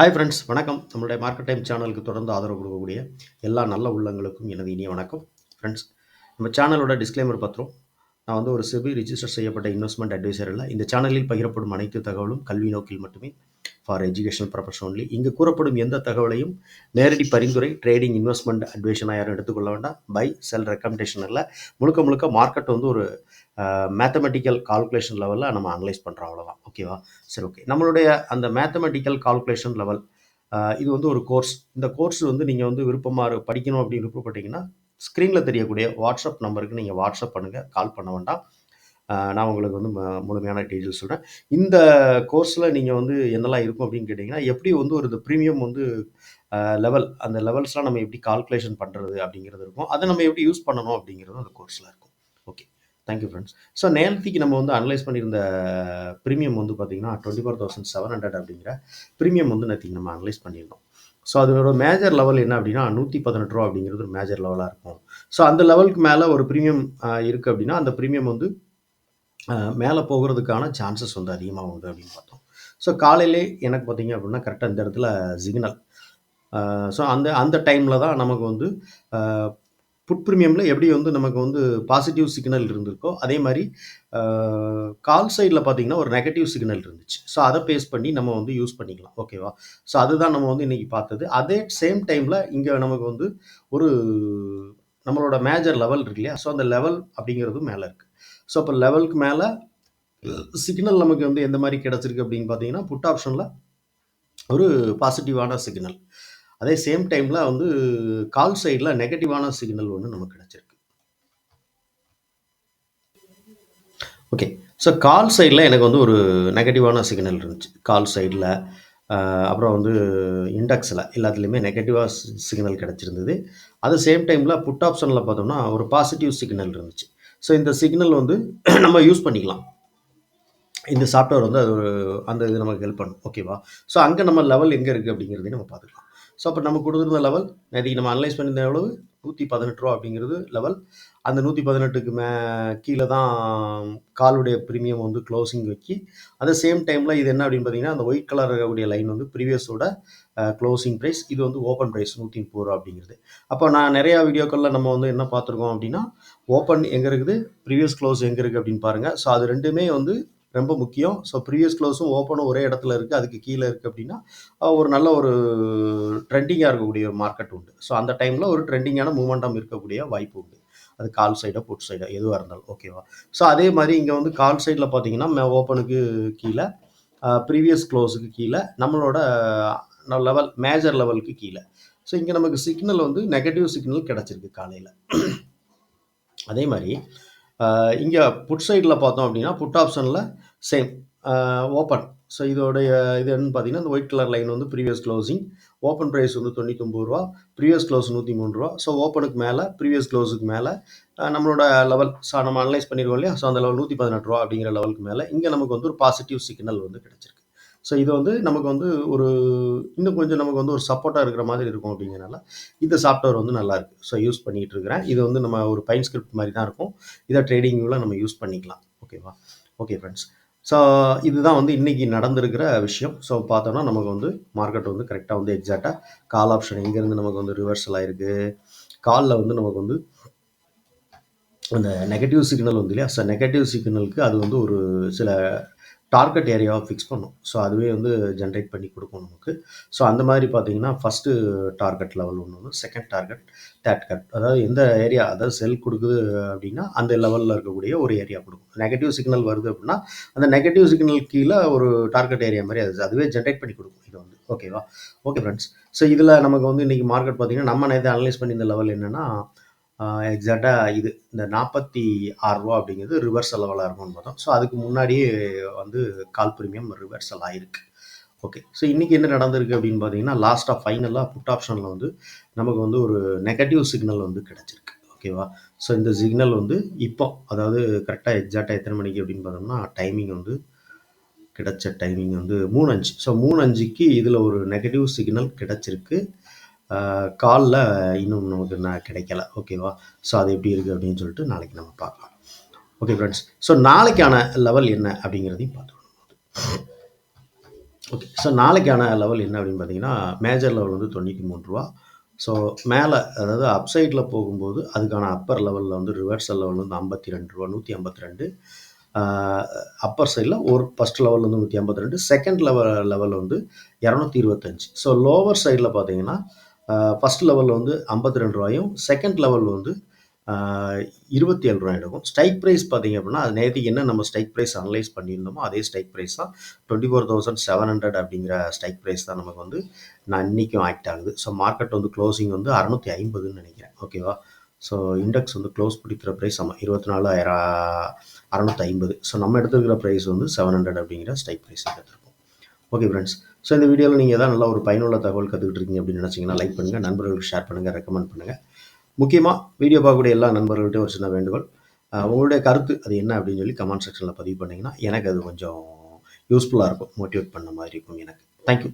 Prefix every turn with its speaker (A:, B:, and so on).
A: Hi friends வணக்கம். நம்மளுடைய market time சேனலுக்கு தொடர்ந்து ஆதரவு கொடுக்கக்கூடிய எல்லா நல்ல உள்ளங்களுக்கும் எனது இனிய வணக்கம். ஃப்ரெண்ட்ஸ் நம்ம சேனலோட டிஸ்க்ளைமர் பத்திரம். நான் வந்து ஒரு செபி ரிஜிஸ்டர் செய்யப்பட்ட இன்வெஸ்ட்மெண்ட் அட்வைசர் இல்லை இந்த சேனலில் பகிரப்படும் அனைத்து தகவலும் கல்வி நோக்கில் மட்டுமே ஃபார் எஜுகேஷனல் பர்பஸ் ஒன்லி இங்கு கூறப்படும் எந்த தகவலையும் நேரடி பரிந்துரை ட்ரேடிங் இன்வெஸ்ட்மெண்ட் அட்வைஷனாக யாரும் எடுத்துக்கொள்ள வேண்டாம். பை செல் ரெக்கமெண்டேஷன் இல்லை முழுக்க முழுக்க மார்க்கெட் வந்து ஒரு மேத்தமெட்டிக்கல் கால்குலேஷன் லெவலில் நம்ம அனலைஸ் பண்ணுறோம் அவ்வளோதான் ஓகேவா சரி ஓகே நம்மளுடைய அந்த மேத்தமெட்டிக்கல் கால்குலேஷன் லெவல் இது வந்து ஒரு கோர்ஸ் இந்த கோர்ஸ் வந்து நீங்கள் வந்து விருப்பமாக படிக்கணும் அப்படின்னு விருப்பப்பட்டீங்கன்னா ஸ்க்ரீனில் தெரியக்கூடிய வாட்ஸ்அப் நம்பருக்கு நீங்கள் வாட்ஸ்அப் பண்ணுங்கள் கால் பண்ண வேண்டாம். நான் உங்களுக்கு வந்து ம- முழுமையான டீட்டெயில்ஸ் சொல்கிறேன் இந்த கோர்ஸில் நீங்கள் வந்து என்னெல்லாம் இருக்கும் அப்படின்னு கேட்டிங்கன்னா எப்படி வந்து ஒரு ப்ரீமியம் வந்து லெவல் அந்த லெவல்ஸ்லாம் நம்ம எப்படி கால்குலேஷன் பண்ணுறது அப்படிங்கிறது இருக்கும். அதை நம்ம எப்படி யூஸ் பண்ணணும் அப்படிங்கிறது அந்த கோர்ஸில் இருக்கும். ஓகே தேங்க்யூ ஃப்ரெண்ட்ஸ் ஸோ நேரத்துக்கு நம்ம வந்து அனலைஸ் பண்ணியிருந்த ப்ரீமியம் வந்து பார்த்தீங்கன்னா twenty four thousand seven hundred அப்படிங்கிற ப்ரீமியம் வந்து நேற்றுக்கு நம்ம அனலைஸ் பண்ணியிருந்தோம். ஸோ அதனோட மேஜர் லெவல் என்ன அப்படின்னா நூற்றி பதினெட்டு ரூபா அப்படிங்கிறது ஒரு மேஜர் லெவலாக இருக்கும். ஸோ அந்த லெவலுக்கு மேலே ஒரு ப்ரீமியம் இருக்குது அப்படின்னா அந்த ப்ரீமியம் வந்து மேலே போகிறதுக்கான சான்சஸ் வந்து அதிகமாக உண்டு அப்படின்னு பார்த்தோம். ஸோ காலையிலே எனக்கு பார்த்தீங்க அப்படின்னா கரெக்டாக இந்த இடத்துல சிக்னல் ஸோ அந்த அந்த டைமில் தான் நமக்கு வந்து புட் ப்ரீமியமில் எப்படி வந்து நமக்கு வந்து பாசிட்டிவ் சிக்னல் இருந்திருக்கோ அதே மாதிரி கால் சைடில் பார்த்தீங்கன்னா ஒரு நெகட்டிவ் சிக்னல் இருந்துச்சு. ஸோ அதை பேஸ் பண்ணி நம்ம வந்து யூஸ் பண்ணிக்கலாம். ஓகேவா ஸோ அதுதான் நம்ம வந்து இன்றைக்கி பார்த்தது. அதே சேம் டைமில் இங்கே நமக்கு வந்து ஒரு நம்மளோட மேஜர் லெவல் இருக்கு இல்லையா? ஸோ அந்த லெவல் அப்படிங்கிறதும் மேலே இருக்குது ஸோ அப்போ லெவலுக்கு மேலே சிக்னல் நமக்கு வந்து எந்த மாதிரி கிடச்சிருக்கு அப்படின்னு பார்த்தீங்கன்னா புட் ஆப்ஷனில் ஒரு பாசிட்டிவான சிக்னல் அதே சேம் டைமில் வந்து கால் சைடில் நெகட்டிவான சிக்னல் ஒன்று நமக்கு கிடச்சிருக்கு. ஓகே ஸோ கால் சைடில் எனக்கு வந்து ஒரு நெகட்டிவான சிக்னல் இருந்துச்சு. கால் சைடில் அப்புறம் வந்து இண்டெக்ஸில் எல்லாத்துலேயுமே நெகட்டிவாக சிக்னல் கிடச்சிருந்தது. அது சேம் டைமில் புட் ஆப்ஷனில் பார்த்தோம்னா ஒரு பாசிட்டிவ் சிக்னல் இருந்துச்சு. ஸோ இந்த சிக்னல் வந்து நம்ம யூஸ் பண்ணிக்கலாம். இந்த சாஃப்ட்வேர் வந்து அது ஒரு அந்த இது நமக்கு ஹெல்ப் பண்ணும். ஓகேவா ஸோ அங்கே நம்ம லெவல் எங்கே இருக்குது அப்படிங்கிறதையும் நம்ம பார்த்துக்கலாம். ஸோ அப்போ நம்ம கொடுத்துருந்த லெவல் நேற்றுக்கு நம்ம அனலைஸ் பண்ணியிருந்த எவ்வளவு? நூற்றி பதினெட்டு ரூபா அப்படிங்கிறது லெவல் அந்த நூற்றி பதினெட்டுக்கு மே கீழே தான் காலுடைய ப்ரீமியம் வந்து க்ளோசிங் வச்சு அந்த சேம் டைமில் இது என்ன அப்படின்னு பார்த்தீங்கன்னா அந்த ஒயிட் கலர் இருக்கக்கூடிய லைன் வந்து ப்ரீவியஸோட க்ளோசிங் ப்ரைஸ் இது வந்து ஓப்பன் ப்ரைஸ் நூற்றி முப்பது ரூபா அப்படிங்கிறது. அப்போ நான் நிறையா வீடியோக்களில் நம்ம வந்து என்ன பார்த்துருக்கோம் அப்படின்னா ஓப்பன் எங்கே இருக்குது ப்ரீவியஸ் க்ளோஸ் எங்கே இருக்குது அப்படின்னு பாருங்கள் ஸோ அது ரெண்டுமே வந்து ரொம்ப முக்கியம். ஸோ ப்ரீவியஸ் க்ளோஸும் ஓப்பனும் ஒரே இடத்துல இருக்குது அதுக்கு கீழே இருக்குது அப்படின்னா ஒரு நல்ல ஒரு ட்ரெண்டிங்காக இருக்கக்கூடிய ஒரு மார்க்கெட் உண்டு. ஸோ அந்த டைமில் ஒரு ட்ரெண்டிங்கான மூமெண்டம் இருக்கக்கூடிய வாய்ப்பு உண்டு. அது கால் சைடோ புட் சைடோ எதுவாக இருந்தாலும் ஓகேவா ஸோ அதே மாதிரி இங்கே வந்து கால் சைடில் பார்த்தீங்கன்னா ஓப்பனுக்கு கீழே ப்ரீவியஸ் க்ளோஸுக்கு கீழே நம்மளோட லெவல் மேஜர் லெவலுக்கு கீழே. ஸோ இங்கே நமக்கு சிக்னல் வந்து நெகட்டிவ் சிக்னல் கிடச்சிருக்கு காலையில். அதே மாதிரி இங்கே புட் சைடில் பார்த்தோம் அப்படின்னா புட் ஆப்ஷனில் சேம் ஓப்பன் ஸோ இதோடைய இது என்னன்னு பார்த்தீங்கன்னா இந்த ஒயிட் கலர் லைன் வந்து ப்ரீவியஸ் க்ளோசிங் ஓப்பன் ப்ரைஸ் வந்து தொண்ணூத்தொம்பது ரூபா ப்ரீவியஸ் க்ளோஸ் நூற்றி மூணு ரூபா ஸோ ஓப்பனுக்கு மேலே ப்ரீவியஸ் க்ளோஸுக்கு மேலே நம்மளோட லெவல் ஸோ நம்ம அனலைஸ் பண்ணிடுவோம் இல்லையா? ஸோ அந்த லெவல் நூற்றி பதினெட்டு ரூபா அப்படிங்கிற லெவலுக்கு மேலே இங்கே நமக்கு வந்து ஒரு பாசிட்டிவ் சிக்னல் வந்து கிடச்சிருக்கு. ஸோ இது வந்து நமக்கு வந்து ஒரு இன்னும் கொஞ்சம் நமக்கு வந்து ஒரு சப்போர்ட்டாக இருக்கிற மாதிரி இருக்கும் அப்படிங்கிறனால இந்த சாஃப்ட்வேர் வந்து நல்லாயிருக்கு ஸோ யூஸ் பண்ணிகிட்டு இருக்கிறேன். இது வந்து நம்ம ஒரு பைன் ஸ்கிரிப்ட் மாதிரி தான் இருக்கும். இதை ட்ரேடிங்கில் நம்ம யூஸ் பண்ணிக்கலாம். ஓகேவா ஓகே ஃப்ரெண்ட்ஸ் ஸோ இதுதான் வந்து இன்றைக்கி நடந்திருக்கிற விஷயம். ஸோ பார்த்தோன்னா நமக்கு வந்து மார்க்கெட் வந்து கரெக்டாக வந்து எக்ஸாக்டாக கால் ஆப்ஷன் எங்கேருந்து நமக்கு வந்து ரிவர்சல் ஆயிருக்கு. காலில் வந்து நமக்கு வந்து அந்த நெகட்டிவ் சிக்னல் வந்து இல்லையா? ஸோ நெகட்டிவ் சிக்னலுக்கு அது வந்து ஒரு சில டார்கெட் ஏரியாவை ஃபிக்ஸ் பண்ணும். ஸோ அதுவே வந்து ஜென்ரேட் பண்ணி கொடுக்கும் நமக்கு. ஸோ அந்த மாதிரி பார்த்தீங்கன்னா ஃபஸ்ட்டு டார்கெட் லெவல் ஒன்று வந்து செகண்ட் டார்கெட் தேர்ட் கட் அதாவது எந்த ஏரியா அதாவது செல் கொடுக்குது அப்படின்னா அந்த லெவலில் இருக்கக்கூடிய ஒரு ஏரியா கொடுக்கும். நெகட்டிவ் சிக்னல் வருது அப்படின்னா அந்த நெகட்டிவ் சிக்னல் கீழே ஒரு டார்கெட் ஏரியா மாதிரி அது அதுவே ஜென்ரேட் பண்ணி கொடுக்கும் இது வந்து. ஓகேவா ஓகே ஃப்ரெண்ட்ஸ் ஸோ இதில் நமக்கு வந்து இன்றைக்கி மார்க்கெட் பார்த்தீங்கன்னா நம்ம நேற்று அனலைஸ் பண்ணி இந்த லெவல் என்னென்னா எக்ஸாக்டாக இது இந்த நாற்பத்தி ஆறுரூவா அப்படிங்கிறது ரிவர்சல் லெவலாக இருக்கும்னு பார்த்தோம். ஸோ அதுக்கு முன்னாடியே வந்து கால் ப்ரீமியம் ரிவர்சல் ஆயிருக்கு. ஓகே ஸோ இன்றைக்கி என்ன நடந்திருக்கு அப்படின்னு பார்த்தீங்கன்னா லாஸ்ட்டாக ஃபைனலாக புட் ஆப்ஷனில் வந்து நமக்கு வந்து ஒரு நெகட்டிவ் சிக்னல் வந்து கிடச்சிருக்கு. ஓகேவா ஸோ இந்த சிக்னல் வந்து இப்போ அதாவது கரெக்டாக எக்ஸாக்டாக எத்தனை மணிக்கு அப்படின்னு பார்த்தோம்னா டைமிங் வந்து கிடைச்ச டைமிங் வந்து மூணு அஞ்சு. ஸோ மூணு அஞ்சுக்கு இதில் ஒரு நெகட்டிவ் சிக்னல் கிடச்சிருக்கு. காலில் இன்னும் நமக்கு நான் கிடைக்கல. ஓகேவா? ஸோ அது எப்படி இருக்குது அப்படின்னு சொல்லிட்டு நாளைக்கு நம்ம பார்க்கலாம். ஓகே ஃப்ரெண்ட்ஸ் ஸோ நாளைக்கான லெவல் என்ன அப்படிங்கிறதையும் பார்த்துக்கணும். ஓகே. ஸோ நாளைக்கான லெவல் என்ன அப்படின்னு பார்த்தீங்கன்னா, மேஜர் லெவல் வந்து தொண்ணூற்றி மூணு ரூபா. ஸோ மேலே அதாவது அப் போகும்போது, அதுக்கான அப்பர் லெவலில் வந்து ரிவர்சல் லெவல் வந்து ஐம்பத்தி ரெண்டு ரூபா நூற்றி ஐம்பத்தி ரெண்டு. அப்பர் சைடில் ஒரு ஃபஸ்ட் லெவல் வந்து 152 செகண்ட் லெவல் லெவல் வந்து 225 ஸோ லோவர் சைடில் பார்த்தீங்கன்னா, ஃபஸ்ட் லெவலில் வந்து ஐம்பத்தி ரெண்டு ரூபாயும் செகண்ட் லெவல் வந்து இருபத்தி ஏழு ரூபாய் எடுக்கும். ஸ்ட்ரைக் ப்ரைஸ் பார்த்தீங்க அப்படின்னா, அது நேற்றுக்கு என்ன நம்ம ஸ்ட்ரைக் ப்ரைஸ் அனலைஸ் பண்ணியிருந்தோமோ, அதே ஸ்ட்ரைக் ப்ரைஸ் தான் 24,700 அப்படிங்கிற ஸ்ட்ரைக் ப்ரைஸ் தான் நமக்கு வந்து நான் இன்னைக்கும் ஆக்ட் ஆகுது. ஸோ மார்க்கெட் வந்து க்ளோசிங் வந்து 650ன்னு நினைக்கிறேன். ஓகேவா? ஸோ இண்டெக்ஸ் வந்து க்ளோஸ் பிடிக்கிற ப்ரைஸ் ஆமாம் இருபத்தி நாலு அறநூற்றி ஐம்பது ஸோ நம்ம எடுத்துருக்கிற ப்ரைஸ் வந்து 700 அப்படிங்கிற ஸ்ட்ரைக் ப்ரைஸ் எடுத்துருக்கோம் ஓகே ஃப்ரெண்ட்ஸ். ஸோ இந்த வீடியோவில் நீங்கள் எதாவது நல்ல ஒரு பயனுள்ள தகவல் கற்றுக்கிட்டு இருக்கீங்க அப்படின்னு நினச்சிங்கன்னா லைக் பண்ணுங்கள் நண்பர்களுக்கு ஷேர் பண்ணுங்கள் ரெக்கமெண்ட் பண்ணுங்கள் முக்கியமாக வீடியோ பார்க்கக்கூடிய எல்லா நண்பர்கள்ட்டையும் ஒரு சின்ன வேண்டுகோள். உங்களுடைய கருத்து அது என்ன அப்படின்னு சொல்லி கமெண்ட் செக்ஷனில் பதிவு பண்ணிங்கன்னா எனக்கு அது கொஞ்சம் யூஸ்ஃபுல்லாக இருக்கும் மோட்டிவேட் பண்ண மாதிரி இருக்கும் எனக்கு. தேங்க்யூ